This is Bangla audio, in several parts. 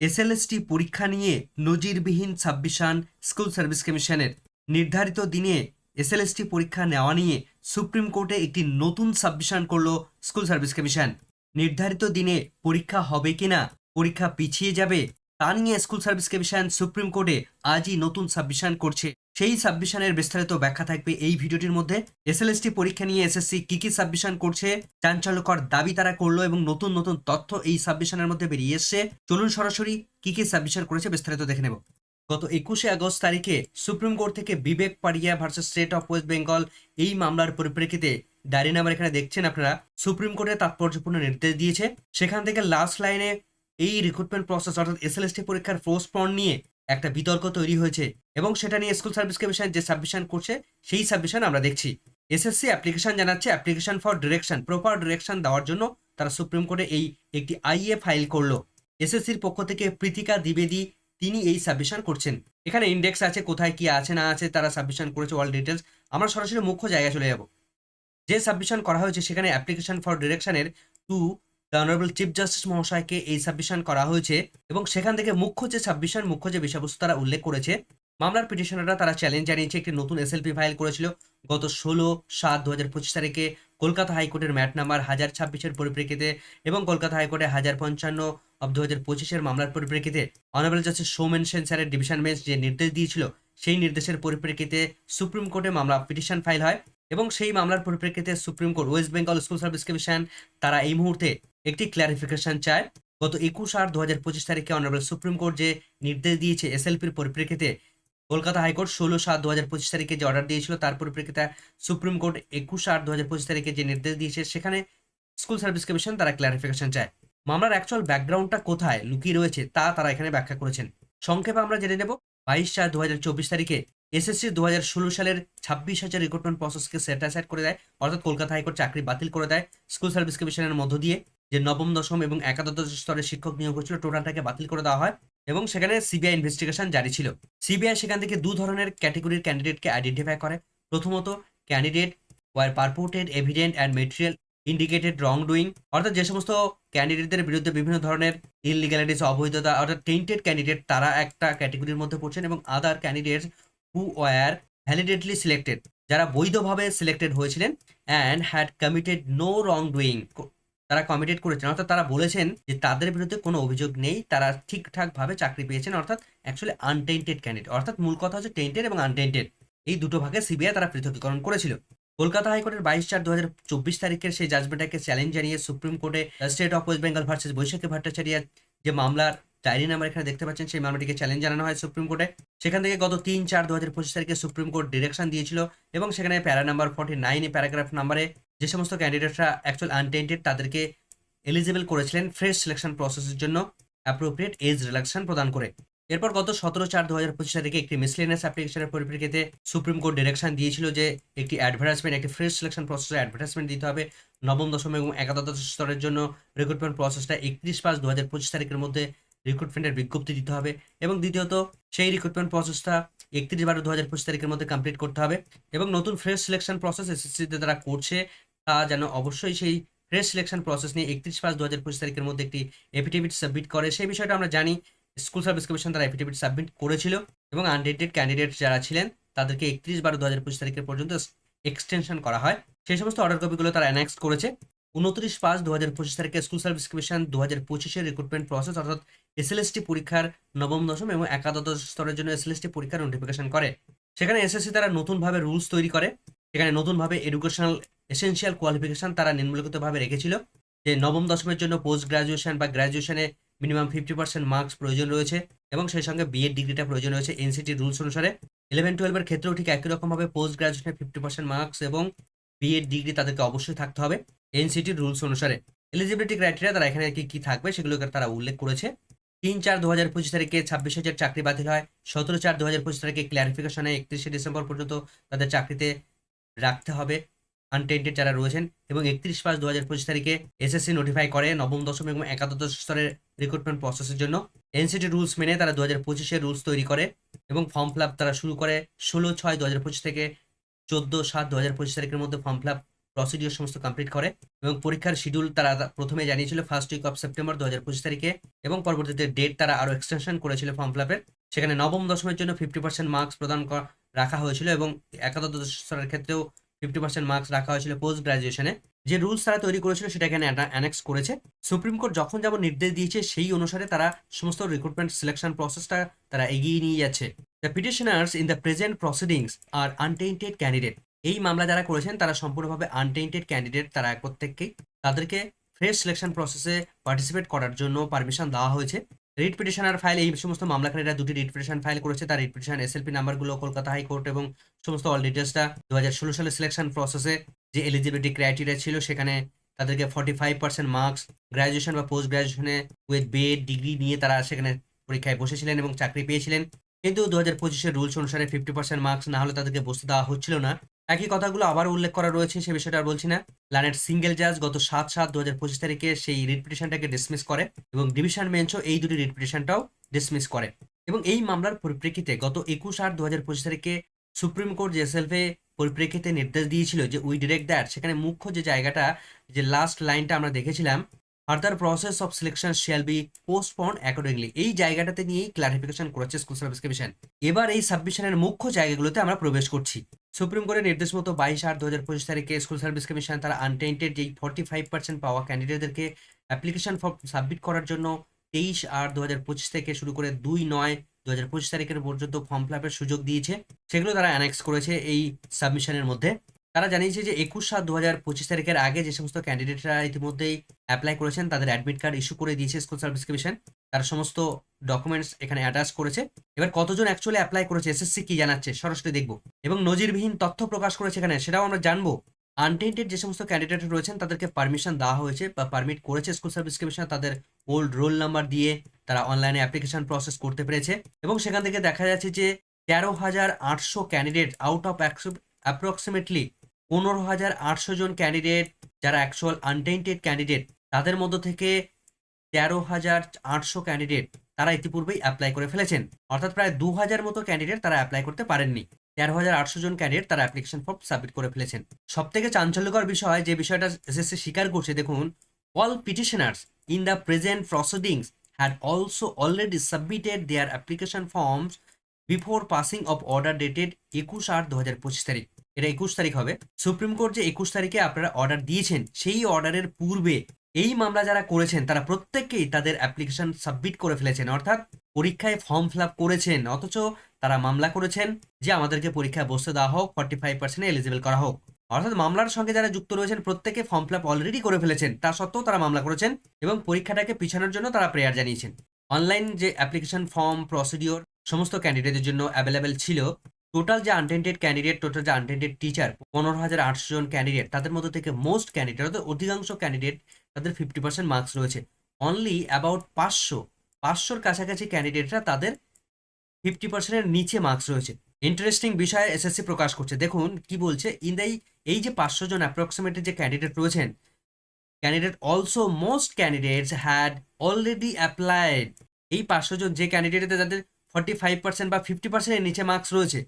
এসএলএসটি পরীক্ষা নিয়ে নজিরবিহীন ছাব্বিশান স্কুল সার্ভিস কমিশনের নির্ধারিত দিনে এসএলএসটি পরীক্ষা নেওয়া নিয়ে সুপ্রিম কোর্টে একটি নতুন সাবমিশন করল স্কুল সার্ভিস কমিশন। নির্ধারিত দিনে পরীক্ষা হবে কিনা, পরীক্ষা পিছিয়ে যাবে, তা নিয়ে স্কুল সার্ভিস কমিশন সুপ্রিম কোর্টে আজই নতুন সাবমিশন করছে। সেই সাবমিশনের বিস্তারিত ব্যাখ্যা থাকবে এই ভিডিওটির মধ্যে। এসএলএসটি পরীক্ষা নিয়ে এসএসসি কি কি সাবমিশন করছে, চাঞ্চল্যকর দাবি তারা করল এবং নতুন নতুন তথ্য এই সাবমিশনের মধ্যে বেরিয়ে এসছে। চলুন সরাসরি কি কি সাবমিশন করেছে বিস্তারিত দেখে নেব। গত একুশে আগস্ট তারিখে সুপ্রিম কোর্ট থেকে Bibek Paria versus state of West Bengal এই মামলার পরিপ্রেক্ষিতে ডায়েরি নাম্বার এখানে দেখছেন আপনারা, সুপ্রিম কোর্টে তাৎপর্যপূর্ণ নির্দেশ দিয়েছে। সেখান থেকে লাস্ট লাইনে এই রিক্রুটমেন্ট প্রসেস অর্থাৎ এসএলএসটি পরীক্ষার পোস্টপন নিয়ে একটা বিতর্ক তৈরি হয়েছে এবং সেটা নিয়ে স্কুল সার্ভিস কমিশন যে সাবমিশন করছে, সেই সাবমিশন আমরা দেখছি। এসএসসি অ্যাপ্লিকেশন জানাচ্ছে, application for direction, proper direction দেওয়ার জন্য তারা সুপ্রিম কোর্টে এই একটি আইএ ফাইল করল। এসএসসির পক্ষ থেকে প্রীতিকা দ্বিবেদী, তিনি এই সাবমিশন করছেন। এখানে ইন্ডেক্স আছে, কোথায় কি আছে, না আছে, তারা সাবমিশন করেছে অল ডিটেলস আমরা সরাসরি মুখ্য জায়গায় চলে যাব। যে সাবমিশন করা হয়েছে, সেখানে অ্যাপ্লিকেশন ফর ডিরেকশনের টু অনারেবল চিফ জাস্টিস মহাশয়কে এই সাবমিশন করা হয়েছে এবং সেখান থেকে মুখ্য যে সাবমিশন মুখ্য যে বিষয়বস্তু তারা উল্লেখ করেছে, মামলার পিটিশনাররা তারা চ্যালেঞ্জ জানিয়েছে, একটি নতুন এসএলপি ফাইল করেছিল। গত ষোলো সাত দু হাজার পঁচিশ তারিখে কলকাতা হাইকোর্টের ম্যাট নাম্বার হাজার ছাব্বিশের পরিপ্রেক্ষিতে এবং কলকাতা হাইকোর্টে হাজার পঞ্চান্ন অব দু হাজার পঁচিশের মামলার পরিপ্রেক্ষিতে অনারেবল জাস্টিস সৌমেন সেন স্যারের ডিভিশন বেঞ্চ যে নির্দেশ দিয়েছিল, সেই নির্দেশের পরিপ্রেক্ষিতে সুপ্রিম কোর্টে মামলা পিটিশন ফাইল হয়। এবং সেই মামলার পরিপ্রেক্ষিতে supreme court West Bengal school service commission তারা এই মুহূর্তে একটি ক্ল্যারিফিকেশন চায়। গত একুশ আট দু হাজার পঁচিশ তারিখে অনারেবল সুপ্রিম কোর্ট যে নির্দেশ দিয়েছে এসএলপির পরিপ্রেক্ষিতে, কলকাতা হাইকোর্ট ষোলো সাত দু হাজার পঁচিশ তারিখে যে অর্ডার দিয়েছিল, তার পরিপ্রেক্ষিতে সুপ্রিম কোর্ট একুশ আট দু হাজার পঁচিশ তারিখে যে নির্দেশ দিয়েছে, সেখানে স্কুল সার্ভিস কমিশন তারা ক্ল্যারিফিকেশন চায়। মামলার অ্যাকচুয়াল ব্যাকগ্রাউন্ডটা কোথায়, লুকিয়ে রয়েছে, তা তারা এখানে ব্যাখ্যা করেছেন। সংক্ষেপে আমরা জেনে নেব বাইশ চার দু তারিখে এসএসসি দু হাজার ষোলো সালের ছাব্বিশ হাজার রিক্রুটমেন্ট প্রসেসকে অ্যাসাইড করে দেয়। অর্থাৎ কলকাতা হাইকোর্ট চাকরি বাতিল করে দেয় স্কুল সার্ভিস কমিশনের মধ্য দিয়ে, যে নবম, দশম এবং একাদশ স্তরের শিক্ষক নিয়োগ হয়েছিল, টোটালটাকে বাতিল করে দেওয়া হয় এবং সেখানে সিবিআই ইনভেস্টিগেশন জারি ছিল। সিবিআই সেখান থেকে দু ধরনের ক্যাটেগরির ক্যান্ডিডেটকে আইডেন্টিফাই করে। প্রথমত candidate were purported evident and material indicated wrong doing অর্থাৎ যে সমস্ত ক্যান্ডিডেটদের বিরুদ্ধে বিভিন্ন ধরনের ইললিগ্যালিটিস অবৈধতা, অর্থাৎ টেন্টেড ক্যান্ডিডেট তারা একটা ক্যাটেগরির মধ্যে পড়ছেন এবং other candidates who were validly selected যারা বৈধভাবে সিলেক্টেড হয়েছিলেন and had committed no wrong doing তারা কমিটেড করেছেন। অর্থাৎ তারা বলেছেন যে তাদের বিরুদ্ধে কোনো অভিযোগ নেই, তারা ঠিকঠাকভাবে চাকরি পেয়েছেন, অর্থাৎ অ্যাকচুয়ালি আনটেন্টেড ক্যান্ডিডেট অর্থাৎ মূল কথা হচ্ছে টেন্টেড এবং আনটেন্টেড এই দুটো ভাগে সিবিআই তারা পৃথকীকরণ করেছিল। কলকাতা হাইকোর্টের বাইশ চার দু তারিখের সেই জাজমেন্টটাকে চ্যালেঞ্জ জানিয়ে সুপ্রিম কোর্টে state of West Bengal versus Baishakhi ভট্টাচার্যার যে মামলার ডায়েরি নাম্বার এখানে দেখতে পাচ্ছেন, সেই মামলাটিকে চ্যালেঞ্জ জানানো হয় সুপ্রিম কোর্টে। সেখান থেকে গত তিন চার দু হাজার পঁচিশ তারিখে সুপ্রিম কোর্ট ডিরেকশন দিয়েছিল এবং সেখানে প্যারা নাম্বার ফর্টি নাইনে প্যারাগ্রাফ নাম্বারে যে সমস্ত ক্যান্ডিডেটরা অ্যাকচুয়াল আনটেন্টেড তাদেরকে এলিজিবল করেছিলেন ফ্রেশ সিলেকশন প্রসেসের জন্য অ্যাপ্রোপ্রিয়েট এজ রিল্যাক্সেশন প্রদান করে। এরপর গত সতেরো চার দু হাজার পঁচিশ তারিখে একটি মিসলেনিয়াস অ্যাপ্লিকেশনের পরিপ্রেক্ষিতে সুপ্রিম কোর্ট ডিরেকশন দিয়েছিল যে একটি অ্যাডভার্টাইজমেন্ট একটি ফ্রেশ সিলেকশন প্রসেসে অ্যাডভার্টাইজমেন্ট দিতে হবে। নবম দশম এবং একাদশ স্তরের জন্য রিক্রুটমেন্ট প্রসেসটা একত্রিশ পাঁচ দু হাজার পঁচিশ তারিখের মধ্যে রিক্রুটমেন্টের বিজ্ঞপ্তি দিতে হবে এবং দ্বিতীয়ত সেই রিক্রুটমেন্ট প্রসেসটা একত্রিশ বারো দু হাজার পঁচিশ তারিখের মধ্যে কমপ্লিট করতে হবে এবং নতুন ফ্রেশ সিলেকশন প্রসেস এসএসসিতে তারা করছে, তা যেন অবশ্যই সেই ফ্রেশ সিলেকশন প্রসেস নিয়ে একত্রিশ পাঁচ দু হাজার পঁচিশ তারিখের মধ্যে একটি এফিডেভিট সাবমিট করে। সেই বিষয়টা আমরা জানি স্কুল সার্ভিস কমিশন তারা এফিডেভিট সাবমিট করেছিল এবং আনডেটেড ক্যান্ডিডেট যারা ছিলেন, তাদেরকে একত্রিশ বারো দু হাজার পঁচিশ তারিখের পর্যন্ত এক্সটেনশন করা হয়। সেই সমস্ত অর্ডার কপিগুলো তারা অ্যানাক্স করেছে। উনত্রিশ পাঁচ দু হাজার পঁচিশ তারিখে স্কুল সার্ভিস কমিশন দু হাজার পঁচিশের রিক্রুটমেন্ট প্রসেস অর্থাৎ এসএলএসটি পরীক্ষার নবম, দশম এবং একাদশ স্তরের জন্য এসএলএসটি পরীক্ষার নোটিফিকেশন করে। সেখানে এসএসসি তারা নতুনভাবে রুলস তৈরি করে। সেখানে নতুনভাবে এডুকেশনাল এসেনশিয়াল কোয়ালিফিকেশন তারা নিম্নলিখিতভাবে রেখেছিল। যে নবম, দশমের জন্য পোস্ট গ্রাজুয়েশন বা গ্রাজুয়েশনে মিনিমাম ফিফটি পার্সেন্ট মার্কস প্রয়োজন রয়েছে এবং সেই সঙ্গে বিএড ডিগ্রিটা প্রয়োজন রয়েছে এনসিটি রুলস অনুসারে। ইলেভেন টুয়েলভের ক্ষেত্রেও ঠিক একই রকমভাবে পোস্ট গ্রাজুয়েশনে ফিফটি পার্সেন্ট মার্কস এবং বিএড ডিগ্রি তাদেরকে অবশ্যই থাকতে হবে এনসিটির রুলস অনুসারে। এলিজিবিলিটি ক্রাইটেরিয়া তারা এখানে কি, কী থাকবে সেগুলোকে তারা উল্লেখ করেছে। তিন চার দু হাজার পঁচিশ তারিখে ছাব্বিশ হাজার চাকরি বাতিল হয়। সতেরো চার দু হাজার পঁচিশ তারিখে ক্ল্যারিফিকেশনে একত্রিশে ডিসেম্বর পর্যন্ত তাদের চাকরিতে রাখতে হবে। আনটেন্টেড যারা রয়েছেন এবং একত্রিশ পাঁচ দু হাজার পঁচিশ তারিখে এসএসসি নোটিফাই করে নবম, দশম এবং একাদশ স্তরের রিক্রুটমেন্ট প্রসেসের জন্য। এনসিটি রুলস মেনে তারা দু হাজার পঁচিশের রুলস তৈরি করে এবং ফর্ম ফিল তারা শুরু করে ষোলো, ছয় দু হাজার পঁচিশ থেকে চোদ্দ, সাত দু হাজার পঁচিশ তারিখের মধ্যে ফর্ম ফিল প্রসিডিওর সমস্ত কমপ্লিট করে এবং পরীক্ষার শিডিউল তারা প্রথমে জানিয়েছিল ফার্স্ট উইক অফ সেপ্টেম্বর দু হাজার পঁচিশ তারিখে এবং পরবর্তীতে ডেট তারা আরও এক্সটেনশন করেছিল ফর্ম ফিলাপের সেখানে নবম, দশমের জন্য ফিফটি পার্সেন্ট মার্কস প্রদান রাখা হয়েছিল এবং একাদশ স্তরের ক্ষেত্রেও ফিফটি পার্সেন্ট মার্কস রাখা হয়েছিল পোস্ট গ্রাজুয়েশনে যে রুলস তারা তৈরি করেছিল সেটা এখানে অ্যানেক্স করেছে। সুপ্রিম কোর্ট যখন যেমন নির্দেশ দিয়েছে, সেই অনুসারে তারা সমস্ত রিক্রুটমেন্ট সিলেকশন প্রসেসটা তারা এগিয়ে নিয়ে যাচ্ছে। The petitioners in the present proceedings are untainted candidate এই মামলা যারা করেছেন, তারা সম্পূর্ণভাবে আনটেইন্টেড ক্যান্ডিডেট তারা প্রত্যেককেই তাদেরকে ফ্রেশ সিলেকশন প্রসেসে পার্টিসিপেট করার জন্য পারমিশন দেওয়া হয়েছে। রিট পিটিশনার ফাইল এই সমস্ত মামলাকারীরা দুটি রিট পিটিশন ফাইল করেছে। তার রিট পিটিশন এসএলপি নাম্বারগুলো কলকাতা হাইকোর্ট এবং সমস্ত অল ডিটেলসটা দু হাজার ষোলো সালে সিলেকশন প্রসেসে যে এলিজিবিলিটি ক্রাইটেরিয়া ছিল, সেখানে তাদেরকে forty five percent marks graduation বা পোস্ট গ্র্যাজুয়েশনে উইথ বিএড ডিগ্রি নিয়ে তারা সেখানে পরীক্ষায় বসেছিলেন এবং চাকরি পেয়েছিলেন। কিন্তু দু হাজার পঁচিশের রুলস অনুসারে ফিফটি পার্সেন্ট মার্কস না হলে তাদেরকে বসতে দেওয়া হচ্ছিল না। একই কথাগুলো আবার উল্লেখ করা রয়েছে, সে বিষয়টা আর বলছি না। প্ল্যানেট সিঙ্গেল জাজ গত সাত সাত দু হাজার পঁচিশ তারিখে সেই রিট পিটিশনটাকে ডিসমিস করে এবং ডিভিশন বেঞ্চও এই দুটি রিট পিটিশনটাও ডিসমিস করে। এবং এই মামলার পরিপ্রেক্ষিতে গত একুশ আট দু হাজার পঁচিশ তারিখে সুপ্রিম কোর্ট জেএসএলভে পরিপ্রেক্ষিতে নির্দেশ দিয়েছিল যে উই ডিরেক্ট দ্যাট সেখানে মুখ্য যে জায়গাটা, যে লাস্ট লাইনটা আমরা দেখেছিলাম further process of selection shall be postponed accordingly এই জায়গাটাতে নিয়েই ক্লারিফিকেশন করেছে স্কুল সার্ভিস কমিশন এবার এই সাবমিশনের মুখ্য জায়গাগুলোতে আমরা প্রবেশ করছি। সুপ্রিম কোর্টের নির্দেশ মতো বাইশ আট দু হাজার পঁচিশ তারিখে স্কুল সার্ভিস কমিশন তারা আনটেন্টেড যেই ফর্টি ফাইভ পার্সেন্ট পাওয়া ক্যান্ডিডেটদেরকে অ্যাপ্লিকেশন ফর্ম সাবমিট করার জন্য তেইশ আট দু হাজার পঁচিশ থেকে শুরু করে দুই নয় দু হাজার পঁচিশ তারিখের পর্যন্ত ফর্ম ফিলাপের সুযোগ দিয়েছে। সেগুলো তারা অ্যানেক্স করেছে এই সাবমিশনের মধ্যে। তারা জানিয়েছে যে একুশ সাত দু হাজার পঁচিশ তারিখের আগে যে সমস্ত ক্যান্ডিডেটরা ইতিমধ্যেই অ্যাপ্লাই করেছেন, তাদের অ্যাডমিট কার্ড ইস্যু করে দিয়েছে স্কুল সার্ভিস কমিশন তারা সমস্ত ডকুমেন্টস এখানে অ্যাটাচ করেছে। এবার কতজন অ্যাকচুয়ালি অ্যাপ্লাই করেছে? এসএসসি কি জানাচ্ছে? সরাসরি দেখব। এবং নজিরবিহীন তথ্য প্রকাশ করেছে এখানে, সেটাও আমরা জানব। আনটেন্টেড যে সমস্ত ক্যান্ডিডেট রয়েছেন, তাদেরকে পারমিশন দেওয়া হয়েছে বা পারমিট করেছে স্কুল সার্ভিস কমিশন তাদের ওল্ড রোল নাম্বার দিয়ে তারা অনলাইনে অ্যাপ্লিকেশন প্রসেস করতে পেরেছে। এবং সেখান থেকে দেখা যাচ্ছে যে তেরো হাজার আটশো ক্যান্ডিডেট আউট অফ অ্যাপ্রক্সিমেটলি পনেরো হাজার আটশো জন ক্যান্ডিডেট যারা অ্যাকচুয়াল আনটেন্টেড ক্যান্ডিডেট তাদের মধ্য থেকে তেরো হাজার আটশো ক্যান্ডিডেট তারা ইতিপূর্বেই অ্যাপ্লাই করে ফেলেছেন। অর্থাৎ প্রায় দু হাজার মতো ক্যান্ডিডেট তারা অ্যাপ্লাই করতে পারেননি। তেরো হাজার আটশো জন ক্যান্ডিডেট তারা অ্যাপ্লিকেশন ফর্ম সাবমিট করে ফেলেছেন। সব থেকে চাঞ্চল্যকর বিষয় যে বিষয়টা এসএসসি স্বীকার করছে, দেখুন all petitioners in the present proceedings had also already submitted their application forms before passing of order dated একুশ আট দু হাজার পঁচিশ তারিখ। এটা একুশ তারিখ হবে। সুপ্রিম কোর্ট যে একুশ তারিখে আপনারা অর্ডার দিয়েছেন, সেই অর্ডারের পূর্বে এই মামলা যারা করেছেন, তারা প্রত্যেককেই তাদের অ্যাপ্লিকেশন সাবমিট করে ফেলেছেন। অর্থাৎ পরীক্ষায় ফর্ম ফিল আপ করেছেন, অথচ তারা মামলা করেছেন যে আমাদেরকে পরীক্ষায় বসতে দেওয়া হোক ফর্টি ফাইভ পার্সেন্ট এলিজিবল করা হোক। অর্থাৎ মামলার সঙ্গে যারা যুক্ত রয়েছেন প্রত্যেকে ফর্ম ফিল আপ অলরেডি করে ফেলেছেন। তা সত্ত্বেও তারা মামলা করেছেন এবং পরীক্ষাটাকে পিছানোর জন্য তারা প্রেয়ার জানিয়েছেন। অনলাইন যে অ্যাপ্লিকেশন ফর্ম প্রসিডিওর সমস্ত ক্যান্ডিডেটদের জন্য অ্যাভেলেবেল ছিল টোটাল যে আনটেন্টেড ক্যান্ডিডেট টোটাল যে আনটেন্টেড টিচার পনেরো হাজার আটশো জন ক্যান্ডিডেট তাদের মধ্যে থেকে মোস্ট ক্যান্ডিডেট অর্থাৎ অধিকাংশ ক্যান্ডিডেট তাদের ফিফটি পার্সেন্ট মার্কস রয়েছে। অনলি অ্যাবাউট পাঁচশো, পাঁচশোর কাছাকাছি ক্যান্ডিডেটরা তাদের ফিফটি পার্সেন্টের নিচে মার্কস রয়েছে। ইন্টারেস্টিং বিষয়ে এসএসসি প্রকাশ করছে। দেখুন কি বলছে ইন দ্য এই যে পাঁচশো জন অ্যাপ্রক্সিমেটলি যে ক্যান্ডিডেট রয়েছেন candidate also most candidates had already applied এই পাঁচশো জন যে ক্যান্ডিডেটদের যাদের ফর্টি ফাইভ পার্সেন্ট বা ফিফটি পার্সেন্টের নিচে মার্কস রয়েছে।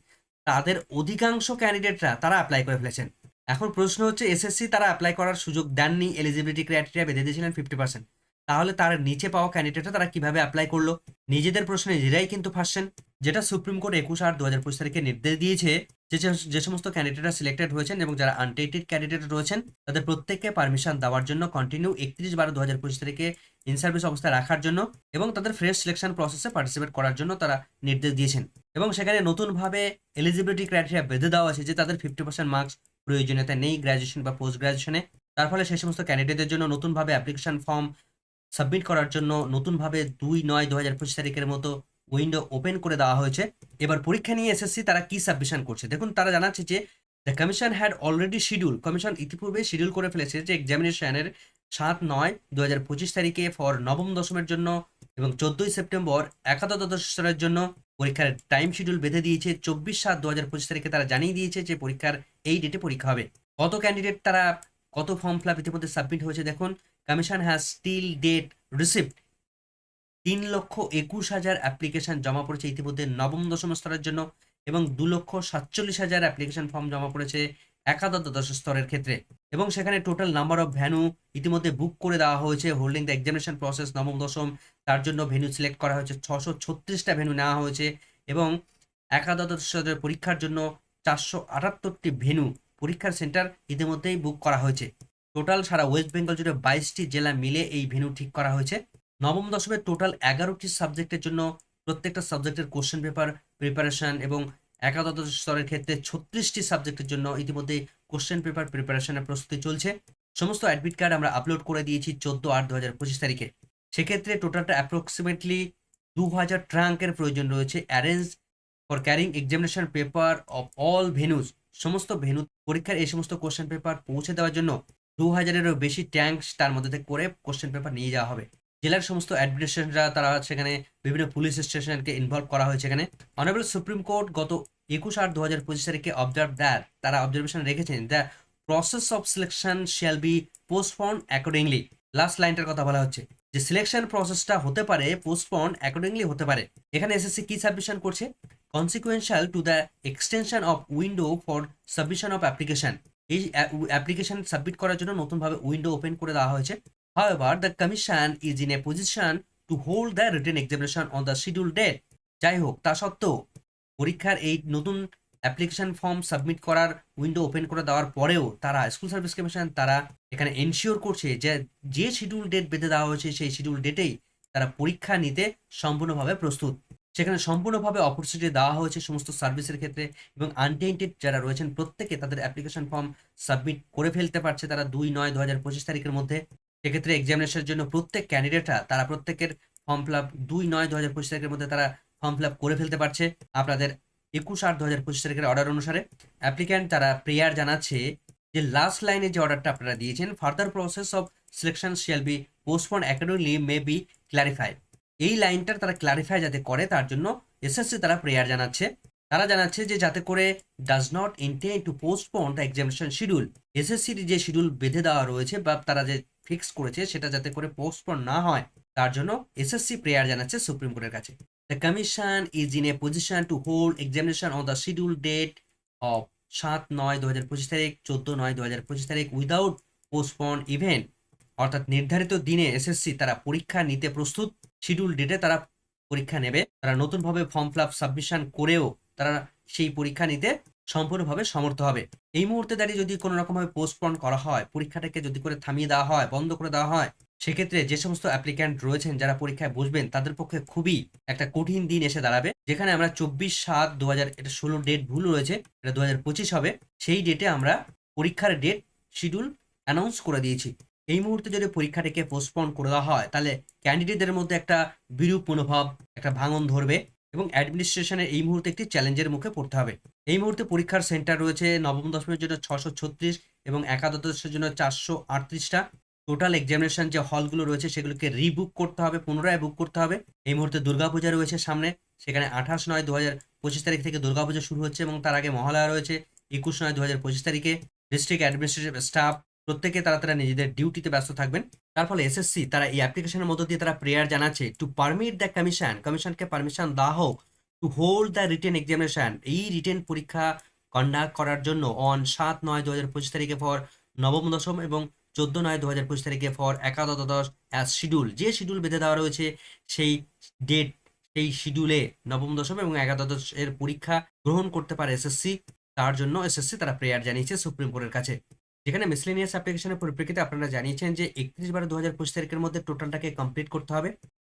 তাদের অধিকাংশ ক্যান্ডিডেটরা তারা অ্যাপ্লাই করে ফেলেছেন। এখন প্রশ্ন হচ্ছে এসএসসি তারা অ্যাপ্লাই করার সুযোগ দেননি এলিজিবিলিটি ক্রাইটেরিয়া বেঁধে দিয়েছিলেন ফিফটি পার্সেন্ট তাহলে তার নিচে পাওয়া ক্যান্ডিডেটরা তারা কীভাবে অ্যাপ্লাই করল? নিজেদের প্রশ্নে নিজেরাই কিন্তু ফাঁসছেন। যেটা সুপ্রিম কোর্ট একুশ আট দু হাজার পঁচিশ তারিখে নির্দেশ দিয়েছে যে যে সমস্ত ক্যান্ডিডেটরা সিলেক্টেড হয়েছেন এবং যারা আনটেটেড ক্যান্ডিডেট রয়েছেন, তাদের প্রত্যেককে পারমিশন দেওয়ার জন্য কন্টিনিউ একত্রিশ বারো দু হাজার পঁচিশ তারিখে ইন সার্ভিস অবস্থায় রাখার জন্য এবং তাদের ফ্রেশ সিলেকশন প্রসেসে পার্টিসিপেট করার জন্য তারা নির্দেশ দিয়েছেন। এবং সেখানে নতুনভাবে এলিজিবিলিটি ক্রাইটেরিয়া বেঁধে দেওয়া আছে যে তাদের ফিফটি পার্সেন্ট মার্কস প্রয়োজনীয়তা নেই গ্র্যাজুয়েশন বা পোস্ট গ্র্যাজুয়েশনে তার ফলে সেই সমস্ত ক্যান্ডিডেটদের জন্য নতুনভাবে অ্যাপ্লিকেশন ফর্ম সাবমিট করার জন্য নতুনভাবে দুই নয় দু হাজার পঁচিশ তারিখের মতো উইন্ডো ওপেন করে দেওয়া হয়েছে। এবার পরীক্ষা নিয়ে এসএসসি, তারা কি সাবমিশন করছে? দেখুন, তারা জানাচ্ছে যে the commission had already schedule commission ইতিপূর্বে শিডিউল করে ফেলেছে যে এক্সামিনেশনের সাত নয় দু হাজার পঁচিশ তারিখে ফর নবম, দশমের জন্য এবং চোদ্দই সেপ্টেম্বর একাদশ দ্বাদশের জন্য পরীক্ষার টাইম শিডিউল বেঁধে দিয়েছে। চব্বিশ সাত দু হাজার পঁচিশ তারিখে তারা জানিয়ে দিয়েছে যে, পরীক্ষার এই ডেটে পরীক্ষা হবে। কত ক্যান্ডিডেট তারা, কত ফর্ম ফিল আপ ইতিমধ্যে সাবমিট হয়েছে? দেখুন commission has still date receipt তিন লক্ষ একুশ হাজার অ্যাপ্লিকেশন জমা পড়েছে ইতিমধ্যে নবম, দশম স্তরের জন্য এবং দু লক্ষ সাতচল্লিশ হাজার অ্যাপ্লিকেশন ফর্ম জমা পড়েছে একাদশ স্তরের ক্ষেত্রে। এবং সেখানে টোটাল নাম্বার অফ ভ্যানু ইতিমধ্যে বুক করে দেওয়া হয়েছে। হোল্ডিং দ্য এক্সামিনেশন প্রসেস নবম, দশম, তার জন্য ভেন্যু সিলেক্ট করা হয়েছে। ছশো ছত্রিশটা ভেন্যু নেওয়া হয়েছে এবং একাদশ স্তরের পরীক্ষার জন্য চারশো আটাত্তরটি ভেন্যু পরীক্ষার সেন্টার ইতিমধ্যেই বুক করা হয়েছে। টোটাল সারা ওয়েস্ট বেঙ্গল জুড়ে বাইশটি জেলা মিলে এই ভেন্যু ঠিক করা হয়েছে। নবম দশমের টোটাল এগারোটি সাবজেক্টের জন্য প্রত্যেকটা সাবজেক্টের কোশ্চেন পেপার প্রিপারেশন এবং একাদশ স্তরের ক্ষেত্রে ছত্রিশটি সাবজেক্টের জন্য ইতিমধ্যে কোশ্চেন পেপার প্রিপারেশনের প্রস্তুতি চলছে। সমস্ত অ্যাডমিট কার্ড আমরা আপলোড করে দিয়েছি চোদ্দ আট দু হাজার পঁচিশ তারিখে। সেক্ষেত্রে টোটালটা অ্যাপ্রক্সিমেটলি দু হাজার ট্রাঙ্কের প্রয়োজন রয়েছে। Arrange for carrying examination paper of all venues সমস্ত ভেনু পরীক্ষার এই সমস্ত কোশ্চেন পেপার পৌঁছে দেওয়ার জন্য দু হাজারেরও বেশি ট্যাঙ্ক তার মধ্যে থেকে করে কোশ্চেন পেপার নিয়ে যাওয়া হবে। জেলার সমস্ত অ্যাডমিনিস্ট্রেশনরা, তারা সেখানে বিভিন্ন পুলিশ স্টেশনকে ইনভলভ করা হয়েছে এখানে। অনারেবল সুপ্রিম কোর্ট গত একুশ আট দু হাজার পঁচিশ তারিখে অবজার্ভ দ্যাট তারা অবজারভেশন রেখেছেন the process of selection shall be postpone accordingly last লাইনটার কথা বলা হচ্ছে যে সিলেকশন প্রসেসটা হতে পারে পোস্টপন অ্যাকর্ডিংলি হতে পারে। এখানে এসএসসি কি সাবমিশন করছে? Consequential to the extension of window for submission of application এই অ্যাপ্লিকেশন সাবমিট করার জন্য নতুনভাবে উইন্ডো ওপেন করে দেওয়া হয়েছে। However, the Commission is in a position to hold the written examination on the scheduled date. যাই হোক তা সত্ত্বেও পরীক্ষার এই নতুন অ্যাপ্লিকেশন ফর্ম সাবমিট করার উইন্ডো ওপেন করে দেওয়ার পরেও তারা স্কুল সার্ভিস কমিশন তারা এখানে এনশিওর করছে যে যে শিডিউল ডেট বেঁধে দেওয়া হয়েছে সেই শিডিউল ডেটেই তারা পরীক্ষা নিতে সম্পূর্ণভাবে প্রস্তুত সেখানে সম্পূর্ণভাবে অপরচুনিটি দেওয়া হয়েছে সমস্ত সার্ভিসের ক্ষেত্রে এবং আনটেন্টেড যারা রয়েছেন প্রত্যেকে তাদের অ্যাপ্লিকেশন ফর্ম সাবমিট করে ফেলতে পারছে তারা দুই নয় দু হাজার পঁচিশ তারিখের মধ্যে সেক্ষেত্রে এক্সামিনেশনের জন্য প্রত্যেক ক্যান্ডিডেটরা তারা প্রত্যেকের ফর্ম ফিল আপ দুই নয় দু হাজার পঁচিশ তারিখের মধ্যে তারা ফর্ম ফিল আপ করে ফেলতে পারছে। আপনাদের একুশ আট দু হাজার পঁচিশ তারিখের অর্ডার অনুসারে। অ্যাপ্লিক্যান্ট তারা প্রেয়ার জানাচ্ছে যে লাস্ট লাইনে যে অর্ডারটা আপনারা দিয়েছেন further process of selection shall be postpone academically may be clarify এই লাইনটার তারা ক্লারিফাই যাতে করে, তার জন্য এসএসসি তারা প্রেয়ার জানাচ্ছে। তারা জানাচ্ছে যে যাতে করে does not intend to postpone the examination schedule এসএসসির যে শিডিউল বেঁধে দেওয়া রয়েছে বা তারা যে ফিক্স করেছে সেটা যাতে করে পোস্টপন না হয়, তার জন্য এসএসসি প্রেয়ার জানাচ্ছে সুপ্রিম কোর্টের কাছে। The commission is in a position to hold examination on the schedule date of সাত নয় দু হাজার পঁচিশ তারিখ, চোদ্দ নয় দু হাজার পঁচিশ তারিখ উইদাউট পোস্টপন ইভেন্ট অর্থাৎ নির্ধারিত দিনে এসএসসি তারা পরীক্ষা নিতে প্রস্তুত শিডিউল ডেটে তারা পরীক্ষা নেবে। তারা নতুনভাবে ফর্ম ফিল সাবমিশন করেও তারা সেই পরীক্ষা নিতে সম্পূর্ণভাবে সমর্থ হবে। এই মুহূর্তে দাঁড়িয়ে যদি কোনো রকমভাবে পোস্টপন করা হয়, পরীক্ষাটাকে যদি করে থামিয়ে দেওয়া হয়, বন্ধ করে দেওয়া হয়, সেক্ষেত্রে যে সমস্ত অ্যাপ্লিক্যান্ট রয়েছেন যারা পরীক্ষায় বসবেন, তাদের পক্ষে খুবই একটা কঠিন দিন এসে দাঁড়াবে। যেখানে আমরা চব্বিশ সাত দু এটা ষোলো ডেট ভুল রয়েছে, এটা দু পঁচিশ হবে, সেই ডেটে আমরা পরীক্ষার ডেট শিডিউল অ্যানাউন্স করে দিয়েছি। এই মুহূর্তে যদি পরীক্ষাটাকে পোস্টপন করে দেওয়া হয়, তাহলে ক্যান্ডিডেটদের মধ্যে একটা বিরূপ মনোভাব, একটা ভাঙন ধরবে। এবং অ্যাডমিনিস্ট্রেশনের এই মুহূর্তে একটি চ্যালেঞ্জের মুখে পড়তে হবে। এই মুহূর্তে পরীক্ষার সেন্টার রয়েছে নবম দশমের জন্য ছশো ছত্রিশ এবং একাদশের জন্য চারশো আটত্রিশটা। টোটাল এক্সামিনেশন যে হলগুলো রয়েছে সেগুলোকে রিবুক করতে হবে, পুনরায় বুক করতে হবে। এই মুহূর্তে দুর্গাপূজা রয়েছে সামনে, সেখানে আঠাশ নয় দু হাজার পঁচিশ তারিখ থেকে দুর্গাপূজা শুরু হচ্ছে এবং তার আগে মহালয়া রয়েছে, একুশ নয় দু হাজার পঁচিশ তারিখে। ডিস্ট্রিক্ট অ্যাডমিনিস্ট্রেটিভ স্টাফ প্রত্যেকে তারা তারা নিজেদের ডিউটিতে ব্যস্ত থাকবেন। তার ফলে এসএসসি, তারা এই অ্যাপ্লিকেশনের মধ্য দিয়ে তারা প্রেয়ার জানাচ্ছে টু পারমিট দ্য কমিশন কমিশনকে পারমিশন দেওয়া হোক। To hold the written examination এই রিটেন পরীক্ষা কন্ডাক্ট করার জন্য অন সাত নয় দু হাজার পঁচিশ তারিখে ফর নবম, দশম এবং চোদ্দ নয় দু হাজার পঁচিশ তারিখে ফর একাদশ দশ অ্যাজ শিডিউল যে শিডিউল বেঁধে দেওয়া রয়েছে, সেই ডেট সেই শিডিউলে নবম, দশম এবং একাদশ এর পরীক্ষা গ্রহণ করতে পারে এসএসসি। তার জন্য এসএসসি তারা প্রেয়ার জানিয়েছে সুপ্রিম কোর্টের কাছে। যেখানে মিসলেনিয়াস অ্যাপ্লিকেশনের পরিপ্রেক্ষিতে আপনারা জানিয়েছেন যে একত্রিশ বারো দু হাজার পঁচিশ তারিখের মধ্যে টোটালটাকে কমপ্লিট করতে হবে,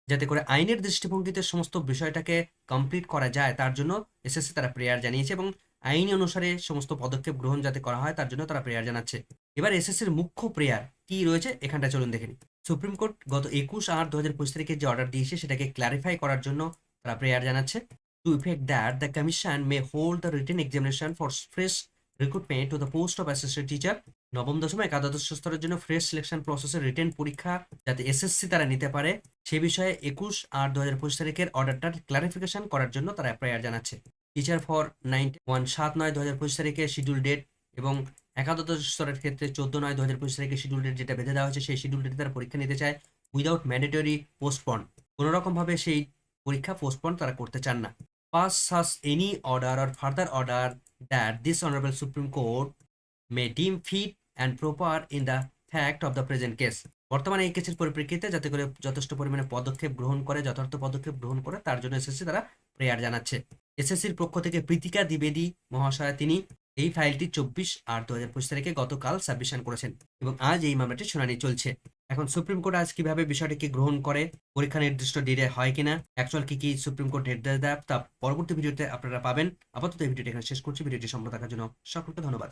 যাতে করে আইনের দৃষ্টিভঙ্গিতে সমস্ত বিষয়টাকে কমপ্লিট করা যায়, তার জন্য এসএসসি তারা প্রেয়ার জানিয়েছে এবং আইন অনুসারে সমস্ত পদক্ষেপ গ্রহণ যাতে করা হয়, তার জন্য তারা প্রেয়ার জানাচ্ছে। এবার এসএসসির মুখ্য প্রেয়ার কি রয়েছে এখানটা চলুন দেখে সুপ্রিম কোর্ট গত একুশ আট দু হাজার পঁচিশ তারিখে যে অর্ডার দিয়েছে, সেটাকে ক্লারিফাই করার জন্য তারা প্রেয়ার জানাচ্ছে। To effect that the commission may hold the written examination for fresh recruitment to the post of assistant teacher নবম দশম একাদশ স্তরের জন্য ফ্রেশ সিলেকশন প্রসেসের রিটেন পরীক্ষা যাতে এসএসসি তারা নিতে পারে। সে বিষয়ে একুশ আট দু হাজার পঁচিশ তারিখের অর্ডারটার ক্লারিফিকেশন করার জন্য তারা প্রেয়ার জানাচ্ছে। টিচার ফর নাইনটি ওয়ান সাত নয় দু হাজার পঁচিশ তারিখে শিডিউল ডেট এবং একাদশ স্তরের ক্ষেত্রে চোদ্দ নয় দু হাজার পঁচিশ তারিখে শিডিউল ডেট যেটা বেঁধে দেওয়া হয়েছে, সেই শিডিউল ডেটে তারা পরীক্ষা নিতে চায় উইদাউট ম্যান্ডেটরি পোস্টপন কোনোরকমভাবে সেই পরীক্ষা পোস্টপন তারা করতে চান না। Pass, সাস any order or further order that this Honorable supreme court may deem fit and proper in the fact of the present case বর্তমানে এই কেসের পরিপ্রেক্ষিতে যাতে করে যথেষ্ট পরিমাণে পদক্ষেপ গ্রহণ করে, যথার্থ পদক্ষেপ গ্রহণ করে, তার জন্য এসএসসি তারা প্রেয়ার জানাচ্ছে। এসএসসির পক্ষ থেকে প্রীতিকা দ্বিবেদী মহাশয়া তিনি এই ফাইলটি চব্বিশ আর দু হাজার পঁচিশ তারিখে গতকাল সাবমিশন করেছেন এবং আজ এই মামলাটি শুনানি চলছে। এখন সুপ্রিম কোর্ট আজ কীভাবে বিষয়টিকে গ্রহণ করে, পরীক্ষা নির্দিষ্ট ডিরে হয় কিনা অ্যাকচুয়াল কি কি সুপ্রিম কোর্ট নির্দেশ দেয় তা পরবর্তী ভিডিওতে আপনারা পাবেন। আপাতত এই ভিডিওটি এখানে শেষ করছি। ভিডিওটি সম্পূর্ণ দেখার জন্য সকলকে ধন্যবাদ।